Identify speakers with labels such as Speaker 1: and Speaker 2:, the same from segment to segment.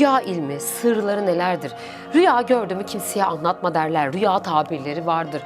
Speaker 1: Rüya ilmi, sırları nelerdir? Rüya gördüğümü kimseye anlatma derler. Rüya tabirleri vardır.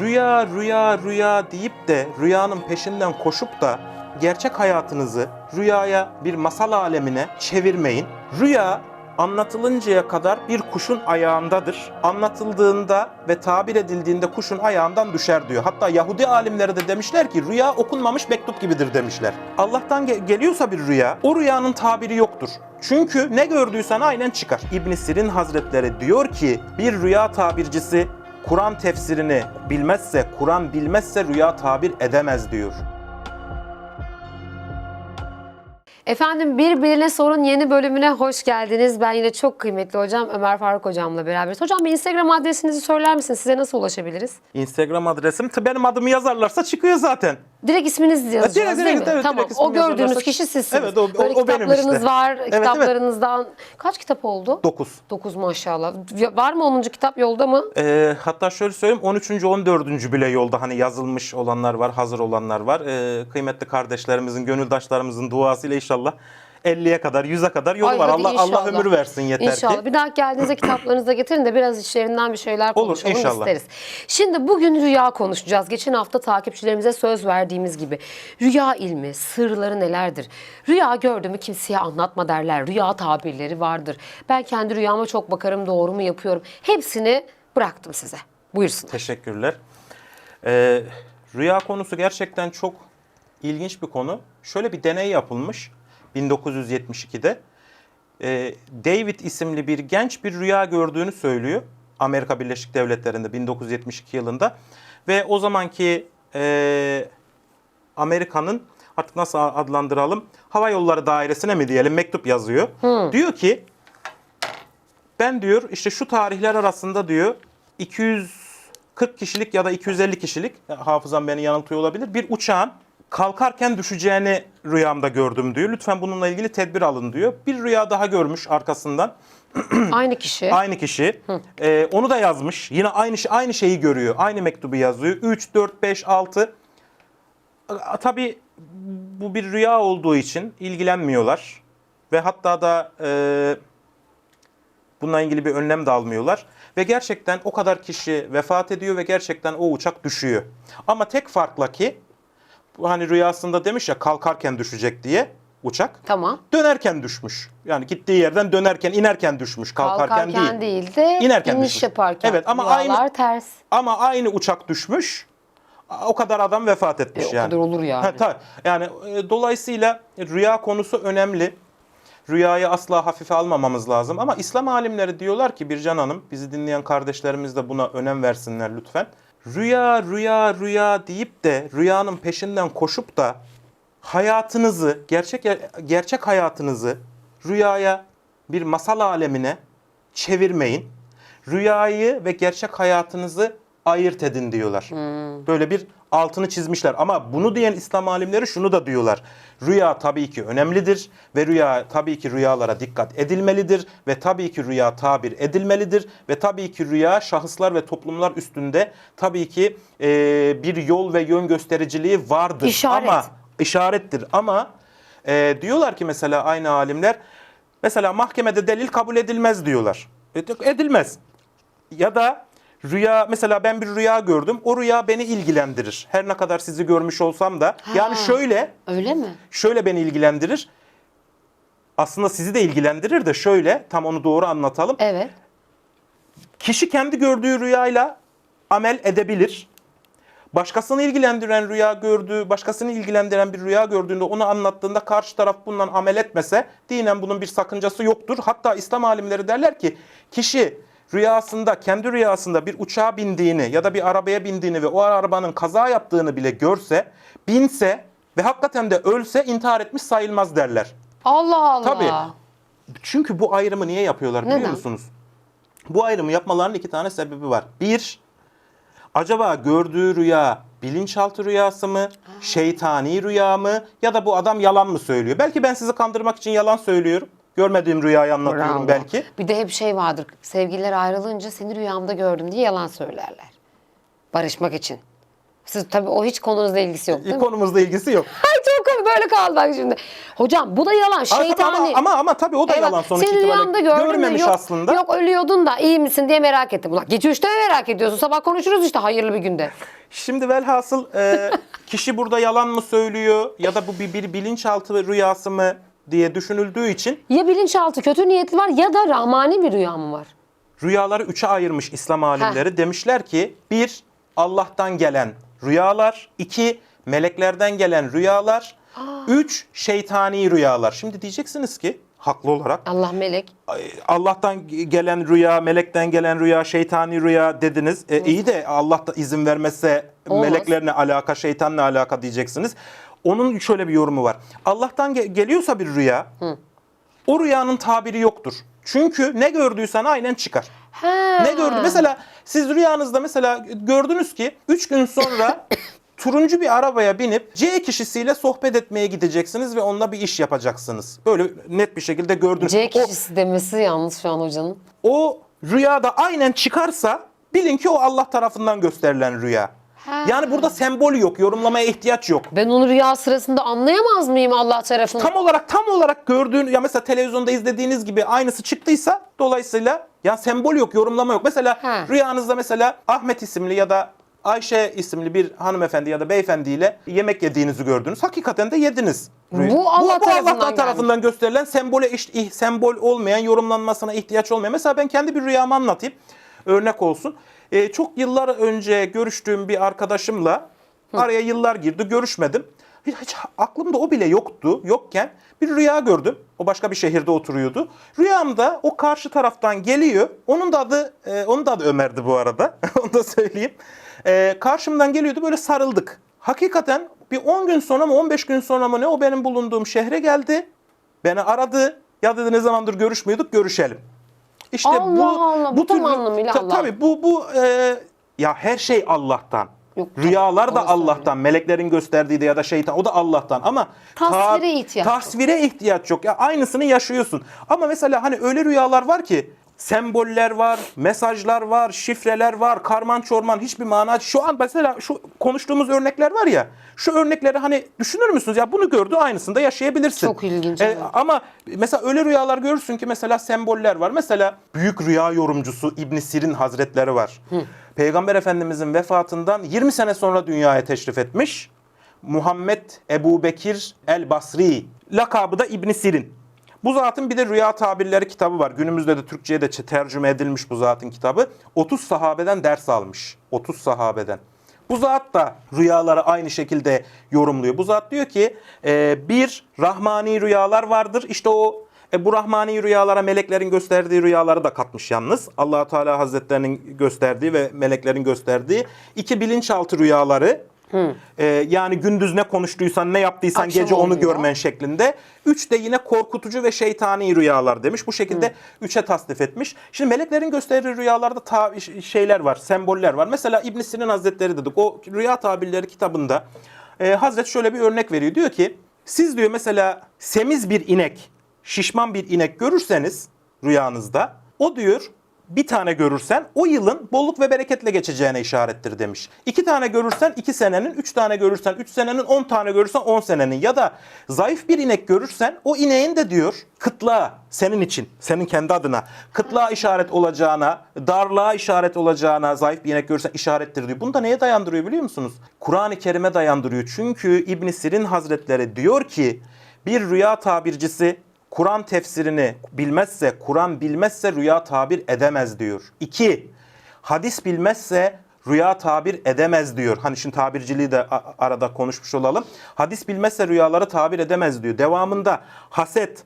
Speaker 2: Rüya, rüya, rüya deyip de rüyanın peşinden koşup da gerçek hayatınızı rüyaya bir masal alemine çevirmeyin. Rüya anlatılıncaya kadar bir kuşun ayağındadır. Anlatıldığında ve tabir edildiğinde kuşun ayağından düşer diyor. Hatta Yahudi alimleri de demişler ki rüya okunmamış mektup gibidir demişler. Allah'tan ge- geliyorsa bir rüya o rüyanın tabiri yoktur. Çünkü ne gördüysen aynen çıkar. İbn Sirin Hazretleri diyor ki bir rüya tabircisi Kur'an tefsirini bilmezse, Kur'an bilmezse rüya tabir edemez diyor.
Speaker 1: Efendim birbirine sorun yeni bölümüne hoş geldiniz. Ben yine çok kıymetli hocam Ömer Faruk hocamla beraberiz. Hocam bir Instagram adresinizi söyler misiniz? Size nasıl ulaşabiliriz?
Speaker 2: Instagram adresim benim adımı yazarlarsa çıkıyor zaten.
Speaker 1: Direkt yazacağız
Speaker 2: direkt,
Speaker 1: değil mi?
Speaker 2: direkt, evet,
Speaker 1: tamam. o gördüğünüz kişi sizsiniz.
Speaker 2: Evet, o- o-
Speaker 1: Böyle
Speaker 2: o benim
Speaker 1: kitaplarınız
Speaker 2: işte.
Speaker 1: var.
Speaker 2: Evet, evet.
Speaker 1: Kitaplarınızdan kaç kitap oldu?
Speaker 2: 9.
Speaker 1: 9 maşallah. Var mı 10. kitap yolda mı?
Speaker 2: Ee, hatta şöyle söyleyeyim 13. 14. bile yolda hani yazılmış olanlar var, hazır olanlar var. Ee, kıymetli kardeşlerimizin, gönüldaşlarımızın duasıyla inşallah 50'ye kadar, 100'e kadar yolu
Speaker 1: Ay,
Speaker 2: var.
Speaker 1: hadi
Speaker 2: Allah Allah
Speaker 1: inşallah.
Speaker 2: ömür versin yeter
Speaker 1: İnşallah.
Speaker 2: ki.
Speaker 1: Bir dahaki geldiğinizde kitaplarınızı da getirin de biraz içlerinden bir şeyler
Speaker 2: Olur,
Speaker 1: konuşalım
Speaker 2: inşallah.
Speaker 1: isteriz. Şimdi bugün rüya konuşacağız. Geçen hafta takipçilerimize söz verdiğimiz gibi. Rüya ilmi, sırları nelerdir? Rüya gördüğümü kimseye anlatma derler. Rüya tabirleri vardır. Ben kendi rüyama çok bakarım, doğru mu yapıyorum? Hepsini bıraktım size. Buyursunlar.
Speaker 2: Teşekkürler. Ee, rüya konusu gerçekten çok ilginç bir konu. Şöyle bir deney yapılmış 1972'de. Ee, David isimli bir genç bir rüya gördüğünü söylüyor. Amerika Birleşik Devletleri'nde 1972 yılında. Ve o zamanki e, Amerika'nın artık nasıl adlandıralım hava yolları dairesine mi diyelim mektup yazıyor. Diyor ki ben diyor işte şu tarihler arasında diyor 240 kişilik ya da 250 kişilik hafızam beni yanıltıyor olabilir. Bir uçağın kalkarken düşeceğini rüyamda gördüm diyor. Lütfen bununla ilgili tedbir alın diyor. Bir rüya daha görmüş arkasından.
Speaker 1: Aynı kişi.
Speaker 2: Aynı kişi. Ee, onu da yazmış. Yine aynı şey- aynı şeyi görüyor. Aynı mektubu yazıyor. 3 4 5 6 Tabii bu bir rüya olduğu için ilgilenmiyorlar. Ve hatta da e, bununla ilgili bir önlem de almıyorlar. Ve gerçekten o kadar kişi vefat ediyor ve gerçekten o uçak düşüyor. Ama tek farkla ki hani rüyasında demiş ya kalkarken düşecek diye uçak.
Speaker 1: Tamam.
Speaker 2: Dönerken düşmüş. Yani gittiği yerden dönerken, inerken düşmüş. Kalkarken,
Speaker 1: Kalkarken
Speaker 2: değil.
Speaker 1: değil, de
Speaker 2: İnerken
Speaker 1: iniş
Speaker 2: düşmüş.
Speaker 1: yaparken.
Speaker 2: Evet, ama aynı-
Speaker 1: ters.
Speaker 2: Ama aynı uçak düşmüş. O kadar adam vefat etmiş
Speaker 1: E, o
Speaker 2: yani.
Speaker 1: kadar olur yani.
Speaker 2: Ha, tabii. yani e, dolayısıyla rüya konusu önemli. Rüyayı asla hafife almamamız lazım. Ama İslam alimleri diyorlar ki Bircan Hanım, bizi dinleyen kardeşlerimiz de buna önem versinler lütfen. Rüya, rüya, rüya deyip de rüyanın peşinden koşup da hayatınızı, gerçek gerçek hayatınızı rüyaya bir masal alemine çevirmeyin. Rüyayı ve gerçek hayatınızı ayırt edin diyorlar. Böyle bir altını çizmişler. Ama bunu diyen İslam alimleri şunu da diyorlar. Rüya tabii ki önemlidir ve rüya tabii ki rüyalara dikkat edilmelidir ve tabii ki rüya tabir edilmelidir ve tabii ki rüya şahıslar ve toplumlar üstünde tabii ki e, bir yol ve yön göstericiliği vardır.
Speaker 1: İşaret.
Speaker 2: Ama işarettir ama e, diyorlar ki mesela aynı alimler mesela mahkemede delil kabul edilmez diyorlar. E, Edilmez. Ya da rüya mesela ben bir rüya gördüm. O rüya beni ilgilendirir. Her ne kadar sizi görmüş olsam da. Yani şöyle
Speaker 1: Öyle mi?
Speaker 2: şöyle beni ilgilendirir. Aslında sizi de ilgilendirir de şöyle tam onu doğru anlatalım.
Speaker 1: Evet.
Speaker 2: Kişi kendi gördüğü rüyayla amel edebilir. Başkasını ilgilendiren rüya gördüğü, başkasını ilgilendiren bir rüya gördüğünde onu anlattığında karşı taraf bundan amel etmese dinen bunun bir sakıncası yoktur. Hatta İslam alimleri derler ki kişi rüyasında, kendi rüyasında bir uçağa bindiğini ya da bir arabaya bindiğini ve o arabanın kaza yaptığını bile görse, binse ve hakikaten de ölse intihar etmiş sayılmaz derler.
Speaker 1: Allah Allah.
Speaker 2: Tabii. Çünkü bu ayrımı niye yapıyorlar biliyor
Speaker 1: Neden?
Speaker 2: musunuz? Bu ayrımı yapmalarının iki tane sebebi var. Bir, acaba gördüğü rüya bilinçaltı rüyası mı, şeytani rüya mı ya da bu adam yalan mı söylüyor? Belki ben sizi kandırmak için yalan söylüyorum. Görmediğim rüyayı anlatıyorum
Speaker 1: Bravo.
Speaker 2: belki.
Speaker 1: Bir de hep şey vardır. Sevgililer ayrılınca seni rüyamda gördüm diye yalan söylerler. Barışmak için. Siz tabii o hiç konunuzla ilgisi yok değil mi?
Speaker 2: Konumuzla ilgisi yok.
Speaker 1: Ay çok komik böyle kaldı bak şimdi. Hocam bu da yalan şeytani.
Speaker 2: ama, ama, ama tabii o da yalan sonuç
Speaker 1: Senin
Speaker 2: itibariyle.
Speaker 1: rüyanda gördün mü?
Speaker 2: Görmemiş
Speaker 1: Yok,
Speaker 2: aslında.
Speaker 1: Yok ölüyordun da iyi misin diye merak ettim. Ulan gece üçte mi merak ediyorsun? Sabah konuşuruz işte hayırlı bir günde.
Speaker 2: Şimdi velhasıl e, kişi burada yalan mı söylüyor ya da bu bir, bir bilinçaltı rüyası mı diye düşünüldüğü için
Speaker 1: Ya bilinçaltı kötü niyetli var ya da rahmani bir rüya mı var?
Speaker 2: rüyaları üçe ayırmış İslam alimleri. Demişler ki bir Allah'tan gelen rüyalar, iki meleklerden gelen rüyalar, üç şeytani rüyalar. Şimdi diyeceksiniz ki haklı olarak
Speaker 1: Allah melek.
Speaker 2: Allah'tan gelen rüya, melekten gelen rüya, şeytani rüya dediniz. E, iyi de Allah da izin vermezse
Speaker 1: Olmaz.
Speaker 2: meleklerle alaka, şeytanla alaka diyeceksiniz. Onun şöyle bir yorumu var. Allah'tan ge- geliyorsa bir rüya, o rüyanın tabiri yoktur. Çünkü ne gördüysen aynen çıkar.
Speaker 1: Ha.
Speaker 2: Ne gördü? Mesela siz rüyanızda mesela gördünüz ki 3 gün sonra turuncu bir arabaya binip C kişisiyle sohbet etmeye gideceksiniz ve onunla bir iş yapacaksınız. Böyle net bir şekilde gördünüz.
Speaker 1: C
Speaker 2: O-
Speaker 1: kişisi demesi yalnız şu an hocanın.
Speaker 2: o rüyada aynen çıkarsa bilin ki o Allah tarafından gösterilen rüya.
Speaker 1: Ha.
Speaker 2: Yani burada sembol yok, yorumlamaya ihtiyaç yok.
Speaker 1: Ben onu rüya sırasında anlayamaz mıyım Allah tarafından?
Speaker 2: Tam olarak tam olarak gördüğün ya mesela televizyonda izlediğiniz gibi aynısı çıktıysa dolayısıyla ya sembol yok, yorumlama yok. Mesela
Speaker 1: Ha.
Speaker 2: rüyanızda mesela Ahmet isimli ya da Ayşe isimli bir hanımefendi ya da beyefendiyle yemek yediğinizi gördünüz. Hakikaten de yediniz.
Speaker 1: Bu Allah tarafından
Speaker 2: Allah'tan
Speaker 1: gelmiş.
Speaker 2: tarafından gösterilen sembole iş- sembol olmayan, yorumlanmasına ihtiyaç olmayan. Mesela ben kendi bir rüyamı anlatayım. Örnek olsun. Ee, çok yıllar önce görüştüğüm bir arkadaşımla araya yıllar girdi. Görüşmedim. Hiç, hiç aklımda o bile yoktu. Yokken bir rüya gördüm. O başka bir şehirde oturuyordu. Rüyamda o karşı taraftan geliyor. Onun da adı e, onun da adı Ömer'di bu arada. Onu da söyleyeyim. E, karşımdan geliyordu böyle sarıldık. Hakikaten bir 10 gün sonra mı 15 gün sonra mı ne o benim bulunduğum şehre geldi. Beni aradı. Ya dedi ne zamandır görüşmüyorduk görüşelim. İşte
Speaker 1: Allah
Speaker 2: bu
Speaker 1: Allah, bu tam
Speaker 2: türlü-
Speaker 1: anlamıyla
Speaker 2: Ta-
Speaker 1: Allah.
Speaker 2: Tabii bu bu e, ya her şey Allah'tan.
Speaker 1: Yok,
Speaker 2: Rüyalar da
Speaker 1: orası öyle.
Speaker 2: Allah'tan, meleklerin gösterdiği de ya da şeytan o da Allah'tan ama
Speaker 1: Tasvire ihtiyaç yok.
Speaker 2: tasvire ihtiyaç yok. Ya aynısını yaşıyorsun. Ama mesela hani öyle rüyalar var ki semboller var, mesajlar var, şifreler var, karman çorman hiçbir mana. Şu an mesela şu konuştuğumuz örnekler var ya. Şu örnekleri hani düşünür müsünüz? Ya bunu gördü aynısını da yaşayabilirsin.
Speaker 1: Çok ilginç,
Speaker 2: E,
Speaker 1: evet.
Speaker 2: ama mesela öyle rüyalar görürsün ki mesela semboller var. Mesela büyük rüya yorumcusu İbn Sirin Hazretleri var. Peygamber Efendimizin vefatından 20 sene sonra dünyaya teşrif etmiş. Muhammed Ebu Bekir El Basri. Lakabı da İbn Sirin. Bu zatın bir de Rüya Tabirleri kitabı var. Günümüzde de Türkçe'ye de tercüme edilmiş bu zatın kitabı. 30 sahabeden ders almış. 30 sahabeden. Bu zat da rüyaları aynı şekilde yorumluyor. Bu zat diyor ki e, bir rahmani rüyalar vardır. İşte o e, bu rahmani rüyalara meleklerin gösterdiği rüyaları da katmış yalnız. allah Teala Hazretlerinin gösterdiği ve meleklerin gösterdiği iki bilinçaltı rüyaları. E, yani gündüz ne konuştuysan ne yaptıysan
Speaker 1: Akşam
Speaker 2: gece onu
Speaker 1: oluyor.
Speaker 2: görmen şeklinde. Üç de yine korkutucu ve şeytani rüyalar demiş. Bu şekilde üçe tasnif etmiş. Şimdi meleklerin gösterdiği rüyalarda ta- şeyler var, semboller var. Mesela İbn Sinin Hazretleri dedik. O Rüya Tabirleri kitabında e, Hazret şöyle bir örnek veriyor. Diyor ki siz diyor mesela semiz bir inek, şişman bir inek görürseniz rüyanızda o diyor bir tane görürsen o yılın bolluk ve bereketle geçeceğine işarettir demiş. İki tane görürsen iki senenin, üç tane görürsen üç senenin, on tane görürsen on senenin. Ya da zayıf bir inek görürsen o ineğin de diyor kıtlığa senin için, senin kendi adına kıtlığa işaret olacağına, darlığa işaret olacağına zayıf bir inek görürsen işarettir diyor. Bunu da neye dayandırıyor biliyor musunuz? Kur'an-ı Kerim'e dayandırıyor. Çünkü İbn Sirin Hazretleri diyor ki bir rüya tabircisi Kur'an tefsirini bilmezse, Kur'an bilmezse rüya tabir edemez diyor. İki, hadis bilmezse rüya tabir edemez diyor. Hani şimdi tabirciliği de arada konuşmuş olalım. Hadis bilmezse rüyaları tabir edemez diyor. Devamında haset,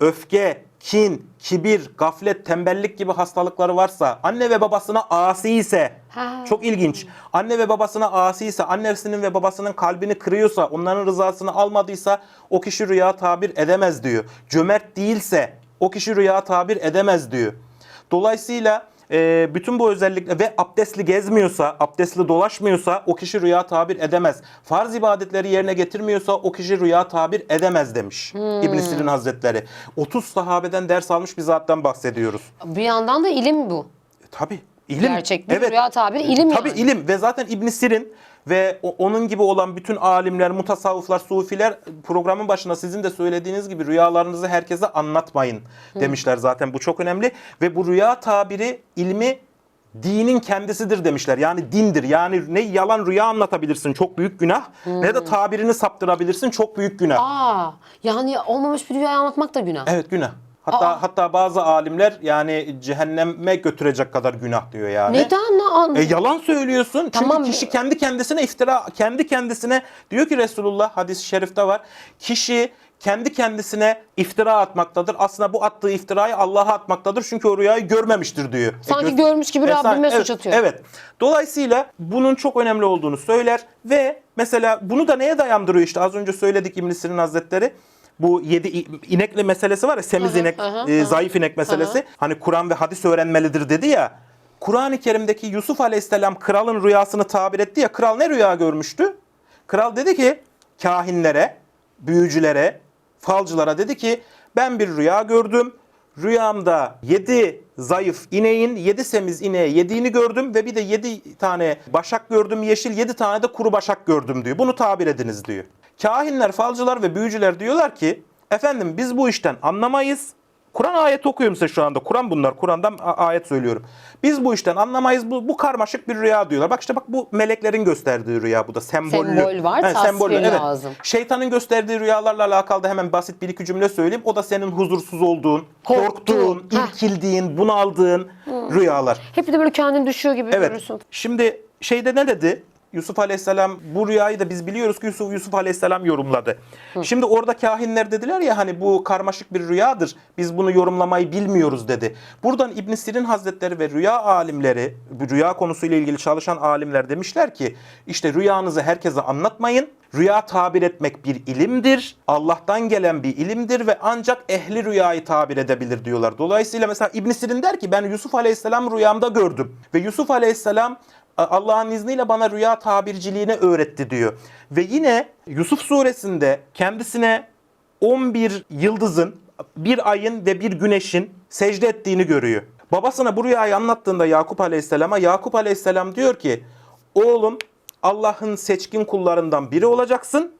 Speaker 2: öfke, kin, kibir, gaflet, tembellik gibi hastalıkları varsa, anne ve babasına asi ise,
Speaker 1: Ha.
Speaker 2: çok ilginç. Anne ve babasına asi ise, annesinin ve babasının kalbini kırıyorsa, onların rızasını almadıysa o kişi rüya tabir edemez diyor. Cömert değilse o kişi rüya tabir edemez diyor. Dolayısıyla e, bütün bu özellikle ve abdestli gezmiyorsa, abdestli dolaşmıyorsa o kişi rüya tabir edemez. Farz ibadetleri yerine getirmiyorsa o kişi rüya tabir edemez demiş İbn Sirin Hazretleri. 30 sahabeden ders almış bir zattan bahsediyoruz.
Speaker 1: Bir yandan da ilim bu.
Speaker 2: E, Tabii. İlim.
Speaker 1: Gerçek bir rüya tabiri ilim
Speaker 2: Tabii
Speaker 1: yani.
Speaker 2: ilim ve zaten İbn Sirin ve onun gibi olan bütün alimler, mutasavvıflar, sufiler programın başına sizin de söylediğiniz gibi rüyalarınızı herkese anlatmayın demişler zaten bu çok önemli ve bu rüya tabiri ilmi dinin kendisidir demişler. Yani dindir. Yani ne yalan rüya anlatabilirsin çok büyük günah ne de tabirini saptırabilirsin çok büyük günah.
Speaker 1: Aa, yani olmamış bir rüyayı anlatmak da günah.
Speaker 2: Evet günah. Hatta
Speaker 1: Aa.
Speaker 2: hatta bazı alimler yani cehenneme götürecek kadar günah diyor yani.
Speaker 1: Neden? lan?
Speaker 2: E, yalan söylüyorsun.
Speaker 1: Tamam.
Speaker 2: Çünkü kişi kendi kendisine iftira, kendi kendisine diyor ki Resulullah hadis-i şerifte var. Kişi kendi kendisine iftira atmaktadır. Aslında bu attığı iftirayı Allah'a atmaktadır. Çünkü o rüyayı görmemiştir diyor. E,
Speaker 1: Sanki
Speaker 2: gö-
Speaker 1: görmüş gibi
Speaker 2: sa-
Speaker 1: Rabbime
Speaker 2: evet,
Speaker 1: suç atıyor.
Speaker 2: Evet. Dolayısıyla bunun çok önemli olduğunu söyler ve mesela bunu da neye dayandırıyor işte az önce söyledik İbn Sina Hazretleri. Bu yedi i- inekli meselesi var ya semiz inek,
Speaker 1: hı
Speaker 2: e, zayıf inek meselesi. Hani Kur'an ve hadis öğrenmelidir dedi ya. Kur'an-ı Kerim'deki Yusuf Aleyhisselam kralın rüyasını tabir etti ya. Kral ne rüya görmüştü? Kral dedi ki kahinlere, büyücülere, falcılara dedi ki ben bir rüya gördüm. Rüyamda yedi zayıf ineğin yedi semiz ineğe yediğini gördüm ve bir de yedi tane başak gördüm yeşil yedi tane de kuru başak gördüm diyor. Bunu tabir ediniz diyor. Kahinler, falcılar ve büyücüler diyorlar ki efendim biz bu işten anlamayız. Kur'an ayet okuyorum size şu anda. Kur'an bunlar. Kur'an'dan ayet söylüyorum. Biz bu işten anlamayız. Bu, bu karmaşık bir rüya diyorlar. Bak işte bak bu meleklerin gösterdiği rüya bu da. Sembollü.
Speaker 1: Sembol var, tasvir lazım.
Speaker 2: Şeytanın gösterdiği rüyalarla alakalı da hemen basit bir iki cümle söyleyeyim. O da senin huzursuz olduğun,
Speaker 1: Korktuğun,
Speaker 2: korktuğun,
Speaker 1: heh.
Speaker 2: irkildiğin, bunaldığın rüyalar.
Speaker 1: Hep de böyle kendin düşüyor gibi
Speaker 2: Evet.
Speaker 1: görürsün.
Speaker 2: Şimdi şeyde ne dedi? Yusuf Aleyhisselam bu rüyayı da biz biliyoruz ki Yusuf, Yusuf Aleyhisselam yorumladı. Şimdi orada kahinler dediler ya hani bu karmaşık bir rüyadır. Biz bunu yorumlamayı bilmiyoruz dedi. Buradan İbn Sirin Hazretleri ve rüya alimleri, bu rüya konusuyla ilgili çalışan alimler demişler ki işte rüyanızı herkese anlatmayın. Rüya tabir etmek bir ilimdir. Allah'tan gelen bir ilimdir ve ancak ehli rüyayı tabir edebilir diyorlar. Dolayısıyla mesela İbn Sirin der ki ben Yusuf Aleyhisselam rüyamda gördüm. Ve Yusuf Aleyhisselam Allah'ın izniyle bana rüya tabirciliğini öğretti diyor. Ve yine Yusuf suresinde kendisine 11 yıldızın, bir ayın ve bir güneşin secde ettiğini görüyor. Babasına bu rüyayı anlattığında Yakup Aleyhisselam'a Yakup Aleyhisselam diyor ki oğlum Allah'ın seçkin kullarından biri olacaksın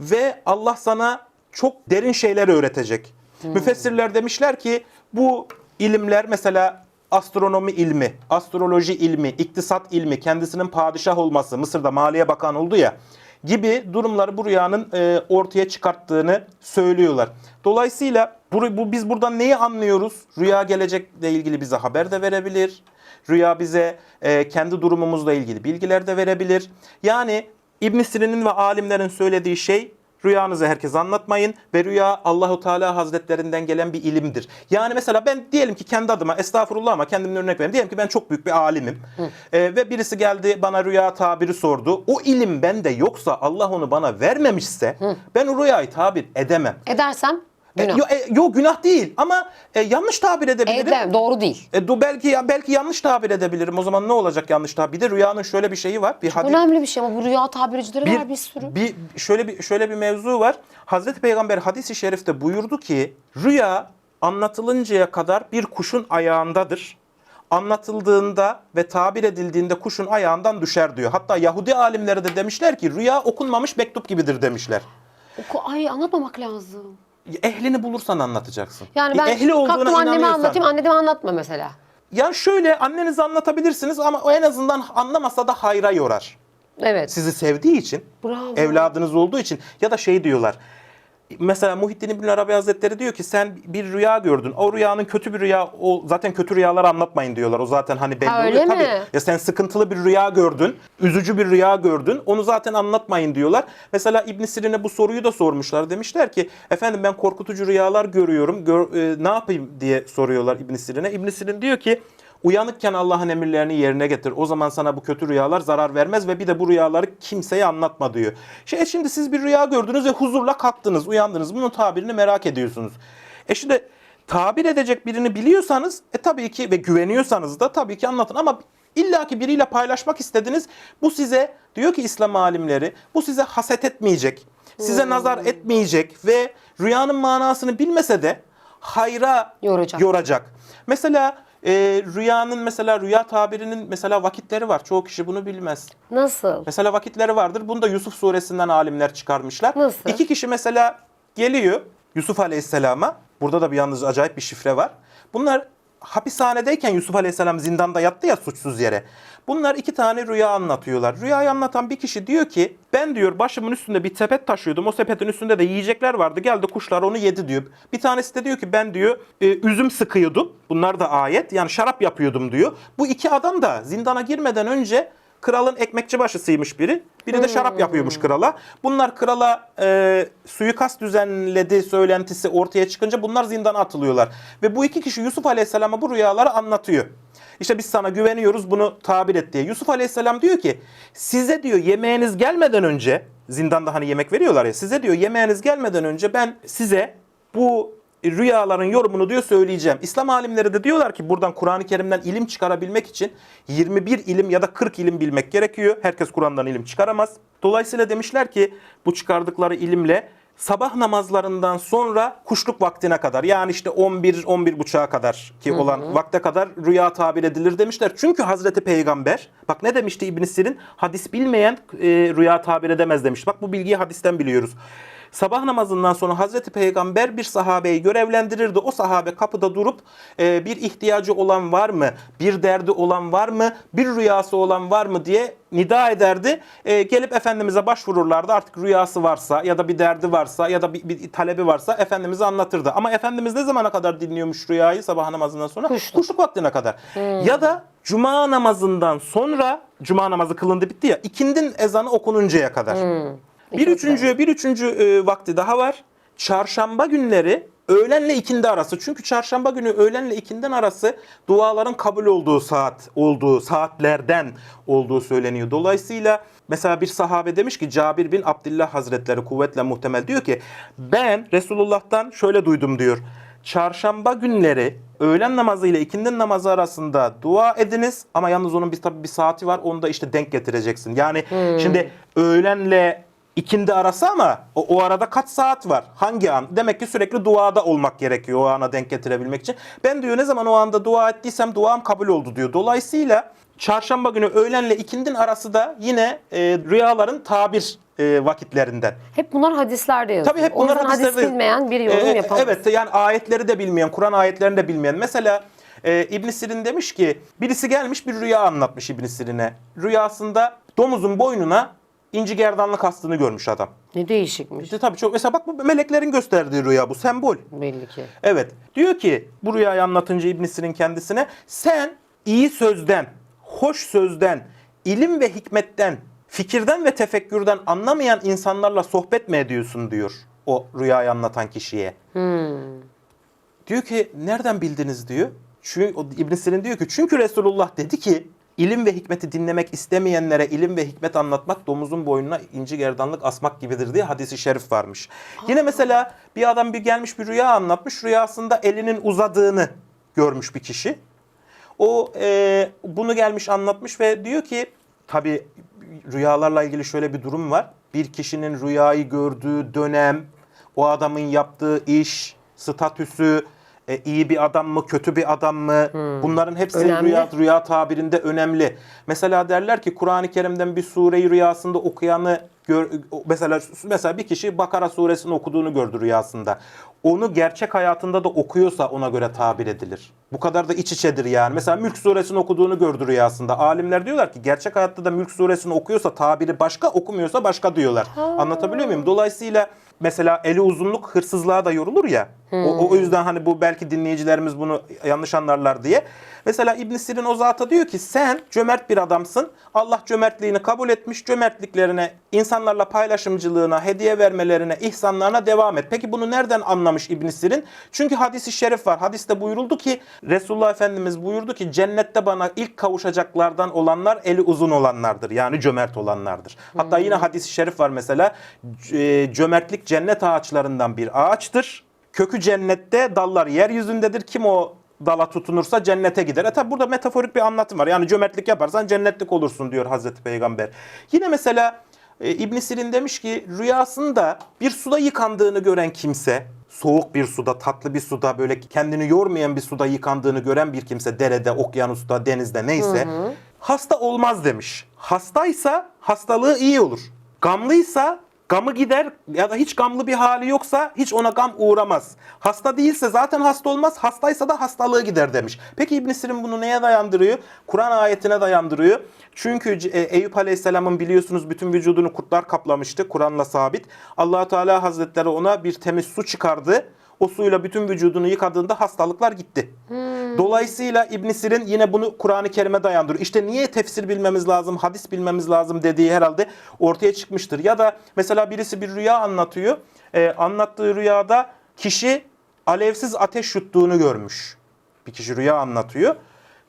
Speaker 2: ve Allah sana çok derin şeyler öğretecek. Müfessirler demişler ki bu ilimler mesela astronomi ilmi, astroloji ilmi, iktisat ilmi, kendisinin padişah olması, Mısır'da Maliye Bakanı oldu ya gibi durumları bu rüyanın e, ortaya çıkarttığını söylüyorlar. Dolayısıyla bu, bu biz buradan neyi anlıyoruz? Rüya gelecekle ilgili bize haber de verebilir. Rüya bize e, kendi durumumuzla ilgili bilgiler de verebilir. Yani İbn Sirin'in ve alimlerin söylediği şey rüyanızı herkese anlatmayın ve rüya Allahu Teala Hazretlerinden gelen bir ilimdir. Yani mesela ben diyelim ki kendi adıma estağfurullah ama kendimden örnek vereyim. Diyelim ki ben çok büyük bir alimim. E, ve birisi geldi bana rüya tabiri sordu. O ilim bende yoksa Allah onu bana vermemişse ben o rüyayı tabir edemem.
Speaker 1: Edersem
Speaker 2: E,
Speaker 1: günah.
Speaker 2: yo, e, yo, günah değil ama e, yanlış tabir edebilirim.
Speaker 1: Edem, doğru değil.
Speaker 2: E, do, belki belki yanlış tabir edebilirim. O zaman ne olacak yanlış tabir? Bir de rüyanın şöyle bir şeyi var. Bir hadis
Speaker 1: Önemli bir şey ama bu rüya tabircileri var bir sürü.
Speaker 2: bir şöyle bir şöyle bir mevzu var. Hazreti Peygamber hadisi şerifte buyurdu ki rüya anlatılıncaya kadar bir kuşun ayağındadır. Anlatıldığında ve tabir edildiğinde kuşun ayağından düşer diyor. Hatta Yahudi alimleri de demişler ki rüya okunmamış mektup gibidir demişler.
Speaker 1: Oku, ay anlatmamak lazım.
Speaker 2: Ehlini bulursan anlatacaksın.
Speaker 1: Yani ben
Speaker 2: Ehli
Speaker 1: kalktım anneme anlatayım anneme anlatma mesela.
Speaker 2: Ya şöyle annenize anlatabilirsiniz ama o en azından anlamasa da hayra yorar.
Speaker 1: Evet.
Speaker 2: Sizi sevdiği için,
Speaker 1: Bravo.
Speaker 2: evladınız olduğu için ya da şey diyorlar. Mesela Muhittin İbn Arabi Hazretleri diyor ki sen bir rüya gördün. O rüyanın kötü bir rüya, o zaten kötü rüyalar anlatmayın diyorlar. O zaten hani belli
Speaker 1: Ha,
Speaker 2: oluyor.
Speaker 1: mi?
Speaker 2: Tabii. Ya sen sıkıntılı bir rüya gördün, üzücü bir rüya gördün. Onu zaten anlatmayın diyorlar. Mesela İbn Sirin'e bu soruyu da sormuşlar. Demişler ki efendim ben korkutucu rüyalar görüyorum. Gör- e, ne yapayım diye soruyorlar İbn Sirin'e. İbn Sirin diyor ki Uyanıkken Allah'ın emirlerini yerine getir. O zaman sana bu kötü rüyalar zarar vermez ve bir de bu rüyaları kimseye anlatma diyor. Şey, şimdi siz bir rüya gördünüz ve huzurla kalktınız, uyandınız. Bunun tabirini merak ediyorsunuz. E şimdi tabir edecek birini biliyorsanız e tabii ki ve güveniyorsanız da tabii ki anlatın ama illa ki biriyle paylaşmak istediniz. Bu size diyor ki İslam alimleri bu size haset etmeyecek. Size nazar etmeyecek ve rüyanın manasını bilmese de hayra
Speaker 1: Yoracak.
Speaker 2: yoracak. Mesela e, rüyanın mesela rüya tabirinin mesela vakitleri var. Çoğu kişi bunu bilmez.
Speaker 1: Nasıl?
Speaker 2: Mesela vakitleri vardır. Bunu da Yusuf suresinden alimler çıkarmışlar.
Speaker 1: Nasıl?
Speaker 2: İki kişi mesela geliyor Yusuf Aleyhisselam'a. Burada da bir yalnız acayip bir şifre var. Bunlar hapishanedeyken Yusuf Aleyhisselam zindanda yattı ya suçsuz yere. Bunlar iki tane rüya anlatıyorlar. Rüyayı anlatan bir kişi diyor ki ben diyor başımın üstünde bir sepet taşıyordum. O sepetin üstünde de yiyecekler vardı. Geldi kuşlar onu yedi diyor. Bir tanesi de diyor ki ben diyor e, üzüm sıkıyordum. Bunlar da ayet. Yani şarap yapıyordum diyor. Bu iki adam da zindana girmeden önce Kralın ekmekçi başısıymış biri. Biri de şarap yapıyormuş krala. Bunlar krala e, suikast düzenledi söylentisi ortaya çıkınca bunlar zindana atılıyorlar. Ve bu iki kişi Yusuf Aleyhisselam'a bu rüyaları anlatıyor. İşte biz sana güveniyoruz bunu tabir et diye. Yusuf Aleyhisselam diyor ki size diyor yemeğiniz gelmeden önce zindanda hani yemek veriyorlar ya size diyor yemeğiniz gelmeden önce ben size bu rüyaların yorumunu diyor söyleyeceğim. İslam alimleri de diyorlar ki buradan Kur'an-ı Kerim'den ilim çıkarabilmek için 21 ilim ya da 40 ilim bilmek gerekiyor. Herkes Kur'an'dan ilim çıkaramaz. Dolayısıyla demişler ki bu çıkardıkları ilimle sabah namazlarından sonra kuşluk vaktine kadar yani işte 11 11 buçuğa kadar ki olan vakte kadar rüya tabir edilir demişler. Çünkü Hazreti Peygamber bak ne demişti İbn Sirin hadis bilmeyen e, rüya tabir edemez demişti. Bak bu bilgiyi hadisten biliyoruz. Sabah namazından sonra Hazreti Peygamber bir sahabeyi görevlendirirdi. O sahabe kapıda durup e, bir ihtiyacı olan var mı, bir derdi olan var mı, bir rüyası olan var mı diye nida ederdi. E, gelip Efendimiz'e başvururlardı. Artık rüyası varsa ya da bir derdi varsa ya da bir, bir talebi varsa Efendimiz'e anlatırdı. Ama Efendimiz ne zamana kadar dinliyormuş rüyayı sabah namazından sonra?
Speaker 1: Kuşluk.
Speaker 2: Kuşluk vaktine kadar. Ya da cuma namazından sonra cuma namazı kılındı bitti ya ikindin ezanı okununcaya kadar. Bir üçüncü, bir üçüncü e, vakti daha var. Çarşamba günleri öğlenle ikindi arası. Çünkü çarşamba günü öğlenle ikinden arası duaların kabul olduğu saat, olduğu saatlerden olduğu söyleniyor. Dolayısıyla mesela bir sahabe demiş ki Cabir bin Abdullah Hazretleri kuvvetle muhtemel diyor ki ben Resulullah'tan şöyle duydum diyor. Çarşamba günleri öğlen namazı ile ikindin namazı arasında dua ediniz ama yalnız onun bir tabii bir saati var. Onu da işte denk getireceksin. Yani şimdi öğlenle ikindi arası ama o, o arada kaç saat var? Hangi an? Demek ki sürekli duada olmak gerekiyor o ana denk getirebilmek için. Ben diyor ne zaman o anda dua ettiysem duam kabul oldu diyor. Dolayısıyla çarşamba günü öğlenle ikindin arası da yine e, rüyaların tabir e, vakitlerinden.
Speaker 1: Hep bunlar hadislerde yazıyor.
Speaker 2: Tabii hep
Speaker 1: o
Speaker 2: bunlar
Speaker 1: hadis
Speaker 2: hadislerde-
Speaker 1: bilmeyen bir yorum
Speaker 2: Ee,
Speaker 1: yapamaz.
Speaker 2: Evet yani ayetleri de bilmeyen, Kur'an ayetlerini de bilmeyen. Mesela e, ibn Sirin demiş ki birisi gelmiş bir rüya anlatmış ibn Sirin'e. Rüyasında domuzun boynuna inci gerdanlık astığını görmüş adam.
Speaker 1: Ne değişikmiş
Speaker 2: İşte tabii çok mesela bak bu meleklerin gösterdiği rüya bu sembol.
Speaker 1: belli ki.
Speaker 2: Evet. Diyor ki bu rüyayı anlatınca İbn Sirin kendisine sen iyi sözden, hoş sözden, ilim ve hikmetten, fikirden ve tefekkürden anlamayan insanlarla sohbet mi ediyorsun diyor o rüyayı anlatan kişiye. Diyor ki nereden bildiniz diyor. Çünkü İbn Sirin diyor ki çünkü Resulullah dedi ki ilim ve hikmeti dinlemek istemeyenlere ilim ve hikmet anlatmak domuzun boynuna inci gerdanlık asmak gibidir diye hadisi şerif varmış. Yine mesela bir adam bir gelmiş bir rüya anlatmış. Rüyasında elinin uzadığını görmüş bir kişi. O e, bunu gelmiş anlatmış ve diyor ki tabi rüyalarla ilgili şöyle bir durum var. Bir kişinin rüyayı gördüğü dönem, o adamın yaptığı iş, statüsü, e, iyi bir adam mı, kötü bir adam mı? Bunların hepsi
Speaker 1: Önemli.
Speaker 2: rüya rüya tabirinde önemli. Mesela derler ki Kur'an-ı Kerim'den bir sureyi rüyasında okuyanı gör, mesela mesela bir kişi Bakara suresini okuduğunu gördü rüyasında. Onu gerçek hayatında da okuyorsa ona göre tabir edilir. Bu kadar da iç içedir yani. Mesela Mülk suresini okuduğunu gördü rüyasında. Alimler diyorlar ki gerçek hayatta da Mülk suresini okuyorsa tabiri başka, okumuyorsa başka diyorlar. Anlatabiliyor muyum? Dolayısıyla mesela eli uzunluk hırsızlığa da yorulur ya. O, o yüzden hani bu belki dinleyicilerimiz bunu yanlış anlarlar diye. Mesela İbn Sirin o zata diyor ki sen cömert bir adamsın. Allah cömertliğini kabul etmiş. Cömertliklerine, insanlarla paylaşımcılığına, hediye vermelerine, ihsanlarına devam et. Peki bunu nereden anlamış İbn Sirin? Çünkü hadisi şerif var. Hadiste buyuruldu ki Resulullah Efendimiz buyurdu ki cennette bana ilk kavuşacaklardan olanlar eli uzun olanlardır. Yani cömert olanlardır. Hatta yine hadisi şerif var mesela. E, Cömertlik cennet ağaçlarından bir ağaçtır. Kökü cennette, dallar yeryüzündedir. Kim o dala tutunursa cennete gider. E tabi burada metaforik bir anlatım var. Yani cömertlik yaparsan cennetlik olursun diyor Hazreti Peygamber. Yine mesela e, İbn Sirin demiş ki rüyasında bir suda yıkandığını gören kimse soğuk bir suda, tatlı bir suda, böyle kendini yormayan bir suda yıkandığını gören bir kimse derede, okyanusta, denizde neyse hasta olmaz demiş. Hastaysa hastalığı iyi olur. Gamlıysa gamı gider ya da hiç gamlı bir hali yoksa hiç ona gam uğramaz. Hasta değilse zaten hasta olmaz, hastaysa da hastalığı gider demiş. Peki İbn Sirin bunu neye dayandırıyor? Kur'an ayetine dayandırıyor. Çünkü e, Eyüp Aleyhisselam'ın biliyorsunuz bütün vücudunu kurtlar kaplamıştı. Kur'an'la sabit. allah Teala Hazretleri ona bir temiz su çıkardı. O suyla bütün vücudunu yıkadığında hastalıklar gitti. Dolayısıyla İbn Sirin yine bunu Kur'an-ı Kerim'e dayandırıyor. İşte niye tefsir bilmemiz lazım, hadis bilmemiz lazım dediği herhalde ortaya çıkmıştır. Ya da mesela birisi bir rüya anlatıyor. Ee, anlattığı rüyada kişi alevsiz ateş yuttuğunu görmüş. Bir kişi rüya anlatıyor.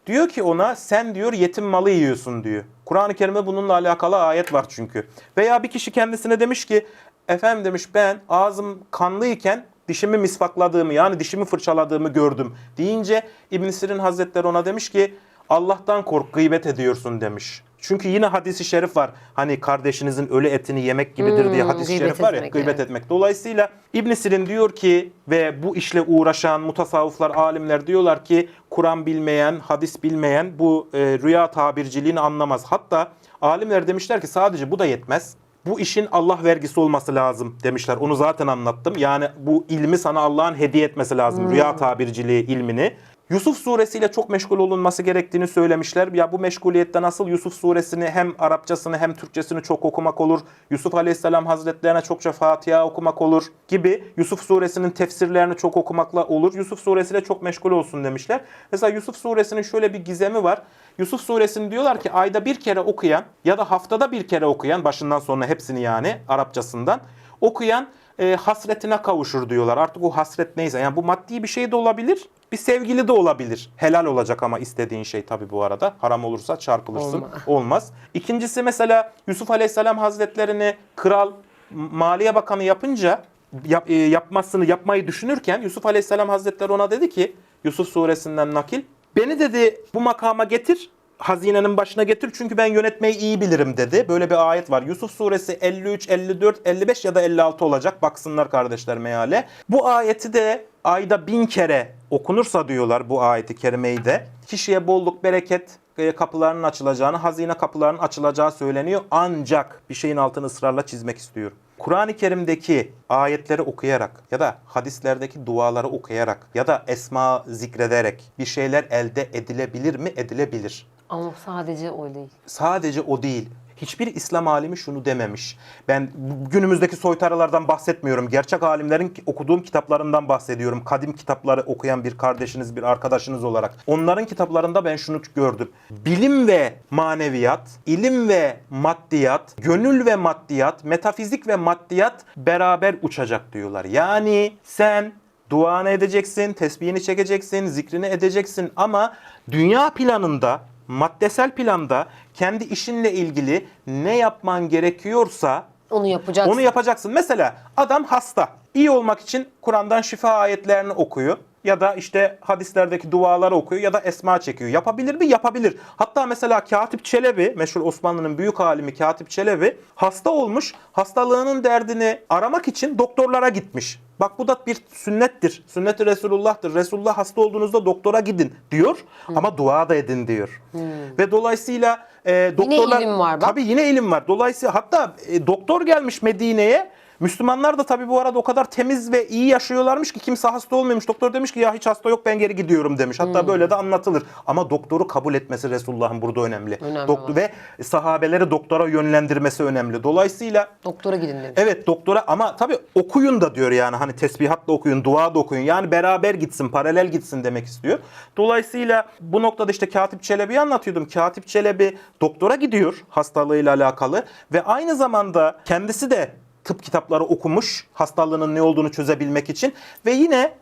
Speaker 2: Diyor ki ona sen diyor yetim malı yiyorsun diyor. Kur'an-ı Kerim'de bununla alakalı ayet var çünkü. Veya bir kişi kendisine demiş ki efendim demiş ben ağzım kanlıyken dişimi misvakladığımı yani dişimi fırçaladığımı gördüm deyince İbn Sirin Hazretleri ona demiş ki Allah'tan kork gıybet ediyorsun demiş. Çünkü yine hadisi şerif var. Hani kardeşinizin ölü etini yemek gibidir diye
Speaker 1: Hmm,
Speaker 2: hadis-i
Speaker 1: gıybet
Speaker 2: şerif var ya
Speaker 1: etmek,
Speaker 2: gıybet
Speaker 1: evet.
Speaker 2: etmek. Dolayısıyla İbn Sirin diyor ki ve bu işle uğraşan mutasavvıflar, alimler diyorlar ki Kur'an bilmeyen, hadis bilmeyen bu e, rüya tabirciliğini anlamaz. Hatta alimler demişler ki sadece bu da yetmez. Bu işin Allah vergisi olması lazım demişler. Onu zaten anlattım. Yani bu ilmi sana Allah'ın hediye etmesi lazım. Rüya tabirciliği ilmini. Yusuf suresiyle çok meşgul olunması gerektiğini söylemişler. Ya bu meşguliyette nasıl Yusuf suresini hem Arapçasını hem Türkçesini çok okumak olur. Yusuf aleyhisselam hazretlerine çokça Fatiha okumak olur gibi. Yusuf suresinin tefsirlerini çok okumakla olur. Yusuf suresiyle çok meşgul olsun demişler. Mesela Yusuf suresinin şöyle bir gizemi var. Yusuf suresini diyorlar ki ayda bir kere okuyan ya da haftada bir kere okuyan başından sonuna hepsini yani Arapçasından okuyan e, hasretine kavuşur diyorlar. Artık o hasret neyse. Yani bu maddi bir şey de olabilir. Bir sevgili de olabilir. Helal olacak ama istediğin şey tabii bu arada. Haram olursa çarpılırsın.
Speaker 1: Olma.
Speaker 2: Olmaz. İkincisi mesela Yusuf Aleyhisselam Hazretlerini kral Maliye Bakanı yapınca yap, e, yapmasını yapmayı düşünürken Yusuf Aleyhisselam Hazretleri ona dedi ki Yusuf suresinden nakil beni dedi bu makama getir hazinenin başına getir çünkü ben yönetmeyi iyi bilirim dedi. Böyle bir ayet var. Yusuf suresi 53, 54, 55 ya da 56 olacak. Baksınlar kardeşler meale. Bu ayeti de ayda bin kere okunursa diyorlar bu ayeti kerimeyi de. Kişiye bolluk, bereket e, kapılarının açılacağını, hazine kapılarının açılacağı söyleniyor. Ancak bir şeyin altını ısrarla çizmek istiyorum. Kur'an-ı Kerim'deki ayetleri okuyarak ya da hadislerdeki duaları okuyarak ya da esma zikrederek bir şeyler elde edilebilir mi? Edilebilir.
Speaker 1: Ama sadece o değil.
Speaker 2: Sadece o değil. Hiçbir İslam alimi şunu dememiş. Ben günümüzdeki soytarılardan bahsetmiyorum. Gerçek alimlerin okuduğum kitaplarından bahsediyorum. Kadim kitapları okuyan bir kardeşiniz, bir arkadaşınız olarak. Onların kitaplarında ben şunu gördüm. Bilim ve maneviyat, ilim ve maddiyat, gönül ve maddiyat, metafizik ve maddiyat beraber uçacak diyorlar. Yani sen duanı edeceksin, tesbihini çekeceksin, zikrini edeceksin ama dünya planında maddesel planda kendi işinle ilgili ne yapman gerekiyorsa
Speaker 1: Onu yapacaksın.
Speaker 2: onu yapacaksın. Mesela adam hasta. İyi olmak için Kur'an'dan şifa ayetlerini okuyor. Ya da işte hadislerdeki duaları okuyor ya da esma çekiyor. Yapabilir mi? Yapabilir. Hatta mesela Katip Çelebi, meşhur Osmanlı'nın büyük alimi Katip Çelebi hasta olmuş. Hastalığının derdini aramak için doktorlara gitmiş. Bak bu da bir sünnettir. Sünnet-i Resulullah'tır. Resulullah hasta olduğunuzda doktora gidin diyor ama dua da edin diyor. Ve dolayısıyla e, doktorlar...
Speaker 1: ilim var bak.
Speaker 2: Tabii yine ilim var. Dolayısıyla hatta e, doktor gelmiş Medine'ye. Müslümanlar da tabii bu arada o kadar temiz ve iyi yaşıyorlarmış ki kimse hasta olmuyormuş. Doktor demiş ki ya hiç hasta yok ben geri gidiyorum demiş. Hatta
Speaker 1: Hmm.
Speaker 2: böyle de anlatılır. Ama doktoru kabul etmesi Resulullah'ın burada önemli.
Speaker 1: Önemli
Speaker 2: Doktor ve sahabeleri doktora yönlendirmesi önemli. Dolayısıyla
Speaker 1: Doktora gidin demiş.
Speaker 2: Evet doktora ama tabii okuyun da diyor yani hani tesbihatla okuyun, dua da okuyun. Yani beraber gitsin, paralel gitsin demek istiyor. Dolayısıyla bu noktada işte Katip Çelebi'yi anlatıyordum. Katip Çelebi doktora gidiyor hastalığıyla alakalı ve aynı zamanda kendisi de tıp kitapları okumuş hastalığının ne olduğunu çözebilmek için ve yine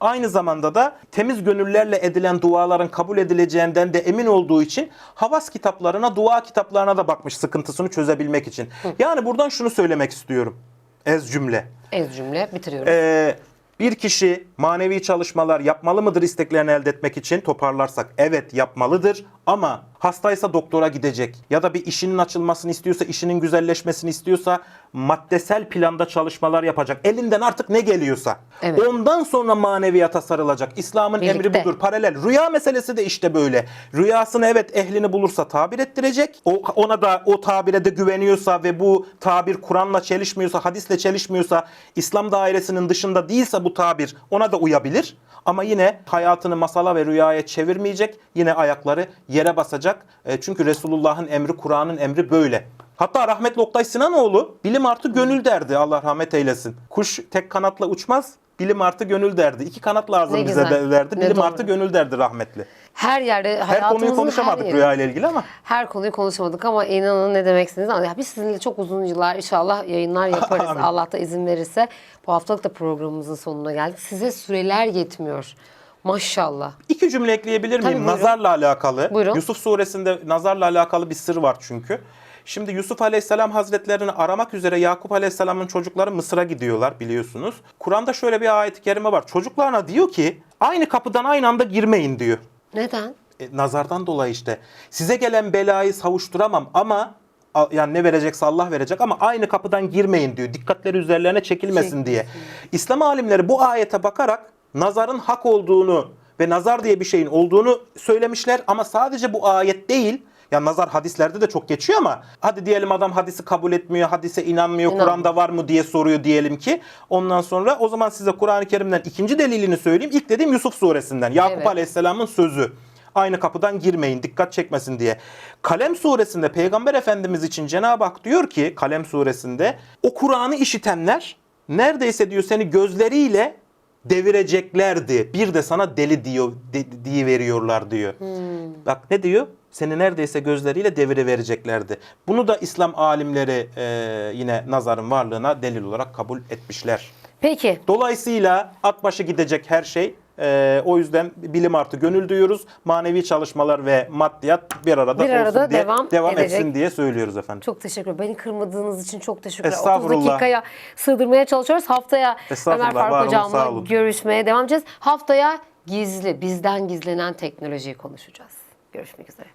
Speaker 2: Aynı zamanda da temiz gönüllerle edilen duaların kabul edileceğinden de emin olduğu için havas kitaplarına, dua kitaplarına da bakmış sıkıntısını çözebilmek için. Yani buradan şunu söylemek istiyorum. Ez cümle.
Speaker 1: Ez cümle bitiriyoruz.
Speaker 2: Ee, bir kişi manevi çalışmalar yapmalı mıdır isteklerini elde etmek için toparlarsak? Evet yapmalıdır ama Hastaysa doktora gidecek. Ya da bir işinin açılmasını istiyorsa, işinin güzelleşmesini istiyorsa maddesel planda çalışmalar yapacak. Elinden artık ne geliyorsa.
Speaker 1: Evet.
Speaker 2: Ondan sonra maneviyata sarılacak. İslam'ın emri budur. Paralel. Rüya meselesi de işte böyle. Rüyasını evet ehlini bulursa tabir ettirecek. O, ona da o tabire de güveniyorsa ve bu tabir Kur'an'la çelişmiyorsa, hadisle çelişmiyorsa, İslam dairesinin dışında değilse bu tabir ona da uyabilir. Ama yine hayatını masala ve rüyaya çevirmeyecek. Yine ayakları yere basacak. E, çünkü Resulullah'ın emri, Kur'an'ın emri böyle. Hatta rahmetli Oktay Sinanoğlu bilim artı gönül derdi Allah rahmet eylesin. Kuş tek kanatla uçmaz. Bilim artı gönül derdi. İki kanat lazım
Speaker 1: Ne
Speaker 2: bize
Speaker 1: güzel.
Speaker 2: de derdi.
Speaker 1: Ne
Speaker 2: Bilim
Speaker 1: doğru.
Speaker 2: artı gönül derdi rahmetli.
Speaker 1: Her yerde
Speaker 2: Her konuyu konuşamadık
Speaker 1: her
Speaker 2: rüya ile ilgili ama.
Speaker 1: Her konuyu konuşamadık ama inanın ne demeksiniz. Ya biz sizinle çok uzun yıllar inşallah yayınlar yaparız. Allah da izin verirse. Bu haftalık da programımızın sonuna geldik. Size süreler yetmiyor. Maşallah.
Speaker 2: İki cümle ekleyebilir
Speaker 1: Tabii,
Speaker 2: miyim?
Speaker 1: buyurun.
Speaker 2: Nazarla alakalı.
Speaker 1: Buyurun.
Speaker 2: Yusuf suresinde nazarla alakalı bir sır var çünkü. Şimdi Yusuf Aleyhisselam Hazretlerini aramak üzere Yakup Aleyhisselam'ın çocukları Mısır'a gidiyorlar biliyorsunuz. Kur'an'da şöyle bir ayet-i kerime var. Çocuklarına diyor ki aynı kapıdan aynı anda girmeyin diyor.
Speaker 1: Neden?
Speaker 2: E, nazardan dolayı işte. Size gelen belayı savuşturamam ama yani ne verecekse Allah verecek ama aynı kapıdan girmeyin diyor. Dikkatleri üzerlerine çekilmesin diye. İslam alimleri bu ayete bakarak nazarın hak olduğunu ve nazar diye bir şeyin olduğunu söylemişler ama sadece bu ayet değil. Ya nazar hadislerde de çok geçiyor ama hadi diyelim adam hadisi kabul etmiyor, hadise inanmıyor,
Speaker 1: İnanmıyor.
Speaker 2: Kur'an'da var mı diye soruyor diyelim ki. Ondan sonra o zaman size Kur'an-ı Kerim'den ikinci delilini söyleyeyim. İlk dediğim Yusuf suresinden. Yakup
Speaker 1: Evet.
Speaker 2: Aleyhisselam'ın sözü. Aynı kapıdan girmeyin dikkat çekmesin diye. Kalem suresinde Peygamber Efendimiz için Cenab-ı Hak diyor ki Kalem suresinde o Kur'an'ı işitenler neredeyse diyor seni gözleriyle devireceklerdi. Bir de sana deli diyor de, diye veriyorlar diyor. Bak ne diyor? Seni neredeyse gözleriyle devire vereceklerdi. Bunu da İslam alimleri e, yine nazarın varlığına delil olarak kabul etmişler.
Speaker 1: Peki.
Speaker 2: Dolayısıyla at başı gidecek her şey. Ee, o yüzden bilim artı gönül duyuyoruz. Manevi çalışmalar ve maddiyat bir arada
Speaker 1: Bir
Speaker 2: olsun
Speaker 1: arada
Speaker 2: diye
Speaker 1: devam edecek.
Speaker 2: etsin diye söylüyoruz efendim.
Speaker 1: Çok teşekkür ederim. Beni kırmadığınız için çok teşekkürler. 30
Speaker 2: Estağfurullah.
Speaker 1: dakikaya sığdırmaya çalışıyoruz. Haftaya Ömer
Speaker 2: sağ
Speaker 1: Hocam'la görüşmeye devam edeceğiz. Haftaya gizli, bizden gizlenen teknolojiyi konuşacağız. Görüşmek üzere.